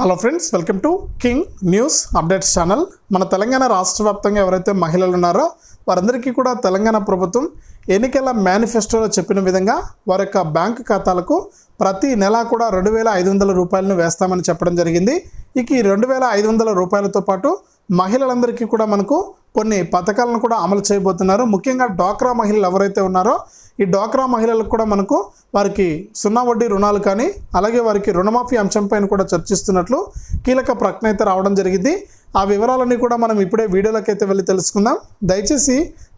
Hello friends welcome to king news updates channel మన తెలంగాణ రాష్ట్ర వ్యాప్తంగా ఎవరైతే మహిళలు ఉన్నారో వారందరికీ కూడా తెలంగాణ ప్రభుత్వం ఎన్నికల మేనిఫెస్టోలో చెప్పిన విధంగా వారి యొక్క బ్యాంక్ ఖాతాలకు ప్రతి నెల కూడా రెండు వేల ఐదు వందల రూపాయలను వేస్తామని చెప్పడం జరిగింది. ఇక ఈ రెండు వేల ఐదు వందల రూపాయలతో పాటు మహిళలందరికీ కూడా మనకు కొన్ని పథకాలను కూడా అమలు చేయబోతున్నారు. ముఖ్యంగా డ్వాక్రా మహిళలు ఎవరైతే ఉన్నారో ఈ డ్వాక్రా మహిళలకు కూడా మనకు వారికి సున్నా వడ్డీ రుణాలు కానీ అలాగే వారికి రుణమాఫీ అంశంపైన కూడా చర్చిస్తున్నట్లు కీలక ప్రకటన అయితే రావడం జరిగింది. ఆ వివరాలన్నీ కూడా మనం ఇప్పుడే వీడియోలోకి అయితే వెళ్ళి తెలుసుకుందాం. దయచేసి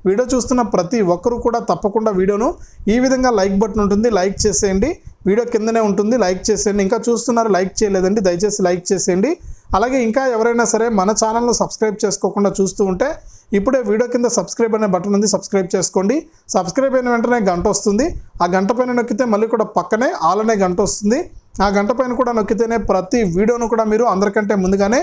వీడియో చూస్తున్న ప్రతి ఒక్కరూ కూడా తప్పకుండా వీడియోను ఈ విధంగా లైక్ బటన్ ఉంటుంది లైక్ చేసేయండి. వీడియో కిందనే ఉంటుంది లైక్ చేసేయండి. ఇంకా చూస్తున్నారు లైక్ చేయలేదండి దయచేసి లైక్ చేసేయండి. అలాగే ఇంకా ఎవరైనా సరే మన ఛానల్ను సబ్స్క్రైబ్ చేసుకోకుండా చూస్తూ ఉంటే ఇప్పుడే వీడియో కింద సబ్స్క్రైబ్ అనే బటన్ ఉంది సబ్స్క్రైబ్ చేసుకోండి. సబ్స్క్రైబ్ అయిన వెంటనే గంట వస్తుంది. ఆ గంట పైన నొక్కితే మళ్ళీ కూడా పక్కనే ఆల్ అనే గంట వస్తుంది. ఆ గంట పైన కూడా నొక్కితేనే ప్రతి వీడియోను కూడా మీరు అందరికంటే ముందుగానే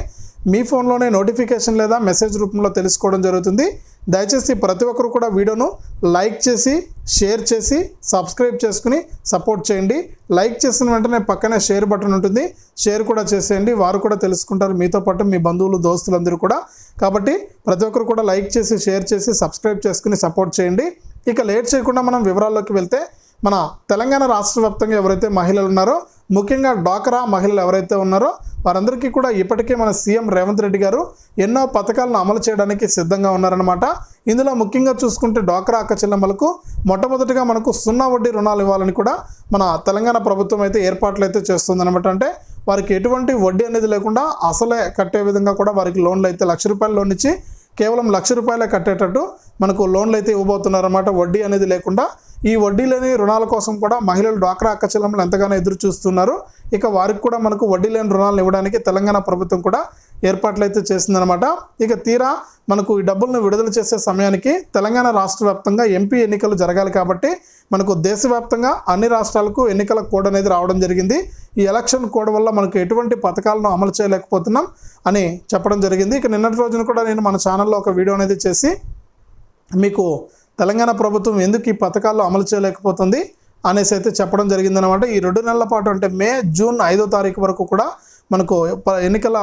మీ ఫోన్లోనే నోటిఫికేషన్ లేదా మెసేజ్ రూపంలో తెలుసుకోవడం జరుగుతుంది. దయచేసి ప్రతి ఒక్కరు కూడా వీడియోను లైక్ చేసి షేర్ చేసి సబ్స్క్రైబ్ చేసుకుని సపోర్ట్ చేయండి. లైక్ చేసిన వెంటనే పక్కనే షేర్ బటన్ ఉంటుంది. షేర్ కూడా చేసేయండి. వారు కూడా తెలుసుకుంటారు. మీతో పాటు మీ బంధువులు దోస్తులందరూ కూడా. కాబట్టి ప్రతి ఒక్కరు కూడా లైక్ చేసి షేర్ చేసి సబ్స్క్రైబ్ చేసుకుని సపోర్ట్ చేయండి. ఇక లేట్ చేయకుండా మనం వివరాల్లోకి వెళ్తే మన తెలంగాణ రాష్ట్ర వ్యాప్తంగా ఎవరైతే మహిళలు ఉన్నారో ముఖ్యంగా డ్వాక్రా మహిళలు ఎవరైతే ఉన్నారో వారందరికీ కూడా ఇప్పటికే మన సీఎం రేవంత్ రెడ్డి గారు ఎన్నో పథకాలను అమలు చేయడానికి సిద్ధంగా ఉన్నారనమాట ఇందులో ముఖ్యంగా చూసుకుంటే డ్వాక్రా అక్క చెల్లెమ్మలకు మొట్టమొదటిగా మనకు సున్నా వడ్డీ రుణాలు ఇవ్వాలని కూడా మన తెలంగాణ ప్రభుత్వం అయితే ఏర్పాట్లు అయితే చేస్తుందనమాట అంటే వారికి ఎటువంటి వడ్డీ అనేది లేకుండా అసలే కట్టే విధంగా కూడా వారికి లోన్లు అయితే లక్ష రూపాయల లోన్ ఇచ్చి కేవలం లక్ష రూపాయలే కట్టేటట్టు మనకు లోన్లు అయితే ఇవ్వబోతున్నారన్నమాట. వడ్డీ అనేది లేకుండా ఈ వడ్డీ లేని రుణాల కోసం కూడా మహిళలు డ్వాక్రా అక్క చెల్లెమ్మలు ఎంతగానో ఎదురు చూస్తున్నారు ఇక వారికి కూడా మనకు వడ్డీ లేని రుణాలను ఇవ్వడానికి తెలంగాణ ప్రభుత్వం కూడా ఏర్పాట్లు అయితే చేసిందనమాట ఇక తీరా మనకు ఈ డబ్బులను విడుదల చేసే సమయానికి తెలంగాణ రాష్ట్ర వ్యాప్తంగా ఎంపీ ఎన్నికలు జరగాలి కాబట్టి మనకు దేశవ్యాప్తంగా అన్ని రాష్ట్రాలకు ఎన్నికల కోడ్ అనేది రావడం జరిగింది. ఈ ఎలక్షన్ కోడ్ వల్ల మనకు ఎటువంటి పథకాలను అమలు చేయలేకపోతున్నాం అని చెప్పడం జరిగింది. ఇక నిన్నటి రోజున కూడా నేను మన ఛానల్లో ఒక వీడియో అనేది చేసి మీకు తెలంగాణ ప్రభుత్వం ఎందుకు ఈ పథకాలు అమలు చేయలేకపోతుంది అనేసి అయితే చెప్పడం జరిగిందనమాట ఈ రెండు నెలల పాటు అంటే మే జూన్ ఐదో తారీఖు వరకు కూడా మనకు ప- ఎన్నికల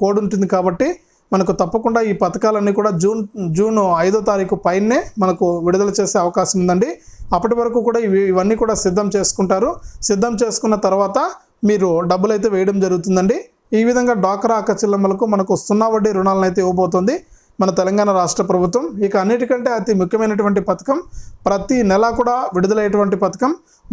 కోడ్ ఉంటుంది కాబట్టి మనకు తప్పకుండా ఈ పథకాలన్నీ కూడా జూన్ జూన్ ఐదో తారీఖు పైనే మనకు విడుదల చేసే అవకాశం ఉందండి. అప్పటి వరకు కూడా ఇవి ఇవన్నీ కూడా సిద్ధం చేసుకుంటారు. సిద్ధం చేసుకున్న తర్వాత మీరు డబ్బులు అయితే వేయడం జరుగుతుందండి. ఈ విధంగా డ్వాక్రా అక్క చెల్లెమ్మలకు మనకు సున్నా వడ్డీ రుణాలను అయితే ఇవ్వబోతుంది. మన తెలంగాణ రాష్ట్ర ప్రభుత్వం. ఇక అన్నిటికంటే అతి ముఖ్యమైనటువంటి పథకం ప్రతి నెల కూడా విడుదలయ్యేటువంటి పథకం.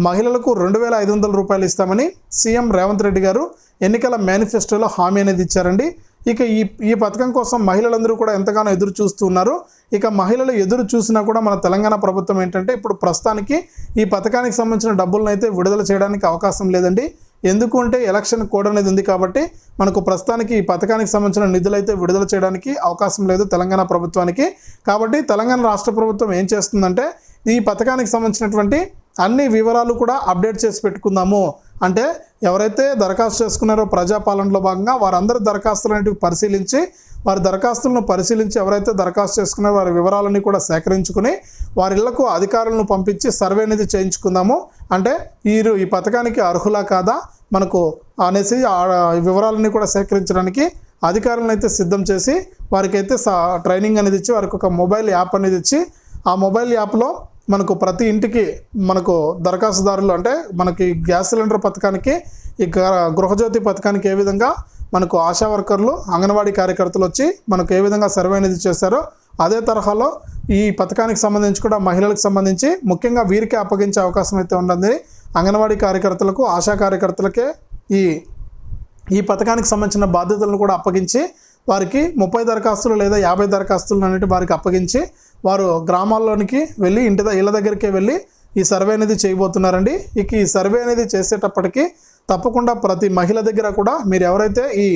మహిళలకు రెండు వేల ఐదు వందల రూపాయలు ఇస్తామని సీఎం రేవంత్ రెడ్డి గారు ఎన్నికల మేనిఫెస్టోలో హామీ అనేది ఇచ్చారండి. ఇక ఈ ఈ పథకం కోసం మహిళలందరూ కూడా ఎంతగానో ఎదురు చూస్తున్నారు ఇక మహిళలు ఎదురు చూసినా కూడా మన తెలంగాణ ప్రభుత్వం ఏంటంటే ఇప్పుడు ప్రస్తుతానికి ఈ పథకానికి సంబంధించిన డబ్బులను అయితే విడుదల చేయడానికి అవకాశం లేదండి. ఎందుకు అంటే ఎలక్షన్ కోడ్ అనేది ఉంది కాబట్టి మనకు ప్రస్తుతానికి ఈ పథకానికి సంబంధించిన నిధులు అయితే విడుదల చేయడానికి అవకాశం లేదు తెలంగాణ ప్రభుత్వానికి. కాబట్టి తెలంగాణ రాష్ట్ర ప్రభుత్వం ఏం చేస్తుందంటే ఈ పథకానికి సంబంధించినటువంటి అన్ని వివరాలు కూడా అప్డేట్ చేసి పెట్టుకుందాము. అంటే ఎవరైతే దరఖాస్తు చేసుకున్నారో ప్రజాపాలనలో భాగంగా వారందరి దరఖాస్తులు అనేటివి పరిశీలించి వారి దరఖాస్తులను పరిశీలించి ఎవరైతే దరఖాస్తు చేసుకున్నారో వారి వివరాలన్నీ కూడా సేకరించుకుని వారి ఇళ్ళకు అధికారులను పంపించి సర్వే అనేది చేయించుకుందాము. అంటే వీరు ఈ పథకానికి అర్హులా కాదా? మనకు అనేసి వివరాలని వివరాలన్నీ కూడా సేకరించడానికి అధికారులను అయితే సిద్ధం చేసి వారికైతే సా- ట్రైనింగ్ అనేది ఇచ్చి వారికి ఒక మొబైల్ యాప్ అనేది ఇచ్చి ఆ మొబైల్ యాప్లో మనకు ప్రతి ఇంటికి మనకు దరఖాస్తుదారులు అంటే మనకి గ్యాస్ సిలిండర్ పథకానికి ఈ గ- గృహజ్యోతి పథకానికి ఏ విధంగా మనకు ఆశా వర్కర్లు అంగన్వాడీ కార్యకర్తలు వచ్చి మనకు ఏ విధంగా సర్వే అనేది చేశారో అదే తరహాలో ఈ పథకానికి సంబంధించి కూడా మహిళలకు సంబంధించి ముఖ్యంగా వీరికే అప్పగించే అవకాశం అయితే ఉంటుంది అంగన్వాడీ కార్యకర్తలకు ఆశా కార్యకర్తలకే ఈ ఈ పథకానికి సంబంధించిన బాధ్యతలను కూడా అప్పగించి వారికి ముప్పై దరఖాస్తులు లేదా యాభై దరఖాస్తులు అనేవి వారికి అప్పగించి వారు గ్రామాల్లోనికి వెళ్ళి ఇంటి ఇళ్ళ దగ్గరికే వెళ్ళి ఈ సర్వే అనేది చేయబోతున్నారండి. ఇక ఈ సర్వే అనేది చేసేటప్పటికి తప్పకుండా ప్రతి మహిళ దగ్గర కూడా మీరు ఎవరైతే ఈ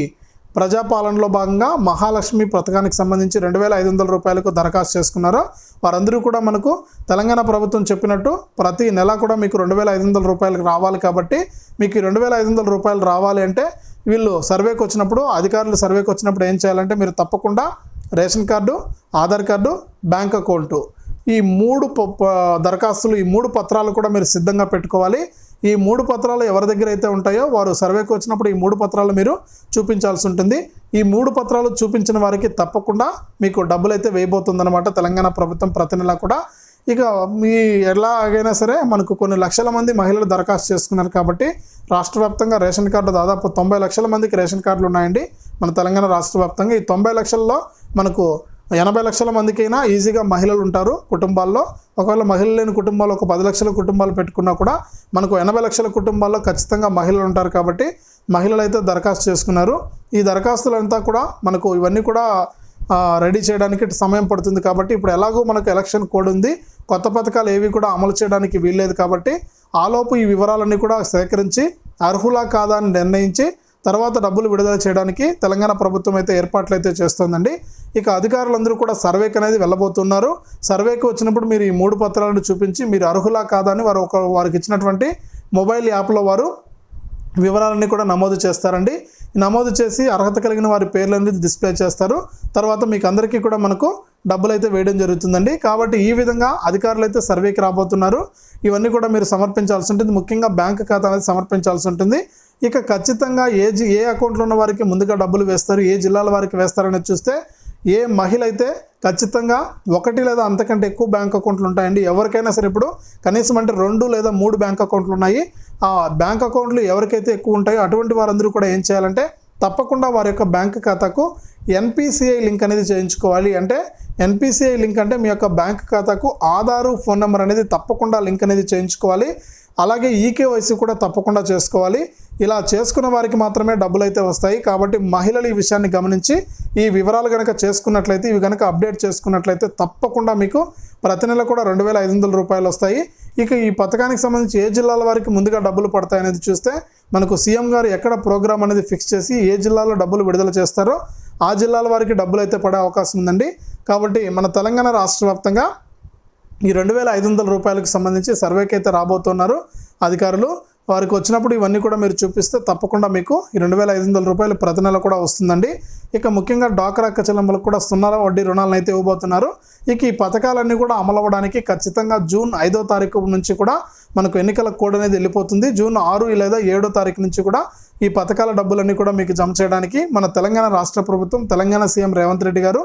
ప్రజాపాలనలో భాగంగా మహాలక్ష్మి పథకానికి సంబంధించి రెండు వేల ఐదు వందల రూపాయలకు దరఖాస్తు చేసుకున్నారో వారందరూ కూడా మనకు తెలంగాణ ప్రభుత్వం చెప్పినట్టు ప్రతి నెల కూడా మీకు రెండు వేల ఐదు వందల రూపాయలకు రావాలి కాబట్టి మీకు రెండు వేల ఐదు వందల రూపాయలు రావాలి అంటే వీళ్ళు సర్వేకి వచ్చినప్పుడు అధికారులు సర్వేకి వచ్చినప్పుడు ఏం చేయాలంటే మీరు తప్పకుండా ration card Aadhaar card bank account. ఈ మూడు ప- దరఖాస్తులు ఈ మూడు పత్రాలు కూడా మీరు సిద్ధంగా పెట్టుకోవాలి. ఈ మూడు పత్రాలు ఎవరి దగ్గర అయితే ఉంటాయో వారు సర్వేకి వచ్చినప్పుడు ఈ మూడు పత్రాలు మీరు చూపించాల్సి ఉంటుంది. ఈ మూడు పత్రాలు చూపించిన వారికి తప్పకుండా మీకు డబ్బులు అయితే వేయబోతుందన్నమాట తెలంగాణ ప్రభుత్వం ప్రతి నెల కూడా. ఇక మీ ఎలాగైనా సరే మనకు కొన్ని లక్షల మంది మహిళలు దరఖాస్తు చేసుకున్నారు కాబట్టి రాష్ట్ర వ్యాప్తంగా రేషన్ కార్డు దాదాపు తొంభై లక్షల మందికి రేషన్ కార్డులు ఉన్నాయండి మన తెలంగాణ రాష్ట్ర వ్యాప్తంగా. ఈ తొంభై లక్షల్లో మనకు ఎనభై లక్షల మందికైనా ఈజీగా మహిళలు ఉంటారు కుటుంబాల్లో. ఒకవేళ మహిళలు లేని కుటుంబాలు ఒక పది లక్షల కుటుంబాలు పెట్టుకున్నా కూడా మనకు ఎనభై లక్షల కుటుంబాల్లో ఖచ్చితంగా మహిళలు ఉంటారు కాబట్టి మహిళలు అయితే దరఖాస్తు చేసుకున్నారు. ఈ దరఖాస్తులంతా కూడా మనకు ఇవన్నీ కూడా రెడీ చేయడానికి సమయం పడుతుంది కాబట్టి ఇప్పుడు ఎలాగో మనకు ఎలక్షన్ కోడ్ ఉంది. కొత్త పథకాలు ఏవి కూడా అమలు చేయడానికి వీల్లేదు కాబట్టి ఆలోపు ఈ వివరాలన్నీ కూడా సేకరించి అర్హులా కాదా అని నిర్ణయించి తర్వాత డబ్బులు విడుదల చేయడానికి తెలంగాణ ప్రభుత్వం అయితే ఏర్పాట్లు అయితే చేస్తోందండి. ఇక అధికారులందరూ కూడా సర్వేకి అనేది వెళ్ళబోతున్నారు. సర్వేకి వచ్చినప్పుడు మీరు ఈ మూడు పత్రాలను చూపించి మీరు అర్హులా కాదా అని వారు ఒక వారికి ఇచ్చినటువంటి మొబైల్ యాప్లో వారు వివరాలన్నీ కూడా నమోదు చేస్తారండి. నమోదు చేసి అర్హత కలిగిన వారి పేర్లు అనేది డిస్ప్లే చేస్తారు. తర్వాత మీకు అందరికీ కూడా మనకు డబ్బులు అయితే వేయడం జరుగుతుందండి. కాబట్టి ఈ విధంగా అధికారులు అయితే సర్వేకి రాబోతున్నారు. ఇవన్నీ కూడా మీరు సమర్పించాల్సి ఉంటుంది. ముఖ్యంగా బ్యాంక్ ఖాతా అనేది సమర్పించాల్సి ఉంటుంది. ఇక ఖచ్చితంగా ఏ జి ఏ అకౌంట్లో ఉన్న వారికి ముందుగా డబ్బులు వేస్తారు ఏ జిల్లాల వారికి వేస్తారనేది చూస్తే ఏ మహిళ అయితే ఖచ్చితంగా ఒకటి లేదా అంతకంటే ఎక్కువ బ్యాంక్ అకౌంట్లు ఉంటాయండి ఎవరికైనా సరే ఇప్పుడు కనీసం అంటే రెండు లేదా మూడు బ్యాంక్ అకౌంట్లు ఉన్నాయి. ఆ బ్యాంక్ అకౌంట్లు ఎవరికైతే ఎక్కువ ఉంటాయో అటువంటి వారందరూ కూడా ఏం చేయాలంటే తప్పకుండా వారి యొక్క బ్యాంక్ ఖాతాకు ఎన్పిసిఐ లింక్ అనేది చేయించుకోవాలి. అంటే ఎన్పిసిఐ లింక్ అంటే మీ యొక్క బ్యాంక్ ఖాతాకు ఆధారు ఫోన్ నెంబర్ అనేది తప్పకుండా లింక్ అనేది చేయించుకోవాలి. అలాగే ఈకేవైసీ కూడా తప్పకుండా చేసుకోవాలి. ఇలా చేసుకున్న వారికి మాత్రమే డబ్బులు అయితే వస్తాయి. కాబట్టి మహిళలు ఈ విషయాన్ని గమనించి ఈ వివరాలు కనుక చేసుకున్నట్లయితే ఇవి కనుక అప్డేట్ చేసుకున్నట్లయితే తప్పకుండా మీకు ప్రతి నెల కూడా రెండు వేల ఐదు వందల రూపాయలు వస్తాయి. ఇక ఈ పథకానికి సంబంధించి ఏ జిల్లాల వారికి ముందుగా డబ్బులు పడతాయి అనేది చూస్తే మనకు సీఎం గారు ఎక్కడ ప్రోగ్రామ్ అనేది ఫిక్స్ చేసి ఏ జిల్లాలో డబ్బులు విడుదల చేస్తారో ఆ జిల్లాల వారికి డబ్బులు అయితే పడే అవకాశం ఉందండి. కాబట్టి మన తెలంగాణ రాష్ట్ర వ్యాప్తంగా ఈ రెండు వేల ఐదు వందల రూపాయలకు సంబంధించి సర్వేకి అయితే రాబోతున్నారు అధికారులు. వారికి వచ్చినప్పుడు ఇవన్నీ కూడా మీరు చూపిస్తే తప్పకుండా మీకు ఈ రెండు వేల ఐదు వందల రూపాయలు ప్రతి నెల కూడా వస్తుందండి. ఇక ముఖ్యంగా డాక్రా చెల్లింపులకు కూడా సున్నా వడ్డీ రుణాలను అయితే ఇవ్వబోతున్నారు. ఇక ఈ పథకాలన్నీ కూడా అమలు అవ్వడానికి ఖచ్చితంగా జూన్ ఐదో తారీఖు నుంచి కూడా మనకు ఎన్నికల కోడ్ అనేది వెళ్ళిపోతుంది. జూన్ ఆరు లేదా ఏడో తారీఖు నుంచి కూడా ఈ పథకాల డబ్బులన్నీ కూడా మీకు జమ చేయడానికి మన తెలంగాణ రాష్ట్ర ప్రభుత్వం తెలంగాణ సీఎం రేవంత్ రెడ్డి గారు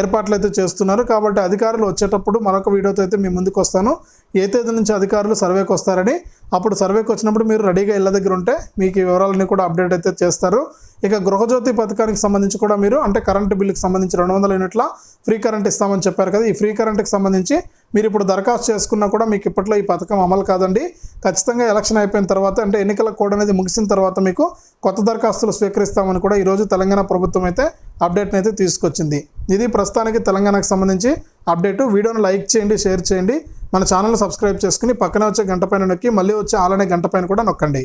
ఏర్పాట్లు అయితే చేస్తున్నారు. కాబట్టి అధికారులు వచ్చేటప్పుడు మరొక వీడియోతో అయితే మీ ముందుకు వస్తాను. ఏ తేదీ నుంచి అధికారులు సర్వేకి వస్తారని అప్పుడు సర్వేకి వచ్చినప్పుడు మీరు రెడీగా ఇళ్ళ దగ్గర ఉంటే మీకు ఈ వివరాలన్నీ కూడా అప్డేట్ అయితే చేస్తారు. ఇక గృహజ్యోతి పథకానికి సంబంధించి కూడా మీరు అంటే కరెంటు బిల్లుకి సంబంధించి రెండు వందల యూనిట్ల ఫ్రీ కరెంట్ ఇస్తామని చెప్పారు కదా ఈ ఫ్రీ కరెంట్కి సంబంధించి మీరు ఇప్పుడు దరఖాస్తు చేసుకున్నా కూడా మీకు ఇప్పట్లో ఈ పథకం అమలు కాదండి. ఖచ్చితంగా ఎలక్షన్ అయిపోయిన తర్వాత అంటే ఎన్నికల కోడ్ అనేది ముగిసిన తర్వాత మీకు కొత్త దరఖాస్తులు స్వీకరిస్తామని కూడా ఈరోజు తెలంగాణ ప్రభుత్వం అయితే అప్డేట్ని అయితే తీసుకొచ్చింది. ఇది ప్రస్తుతానికి తెలంగాణకు సంబంధించి అప్డేట్. వీడియోను లైక్ చేయండి షేర్ చేయండి. మన ఛానల్ సబ్స్క్రైబ్ చేసుకుని పక్కనే వచ్చే గంట పైన నొక్కి మళ్ళీ వచ్చే ఆలనే గంట పైన కూడా నొక్కండి.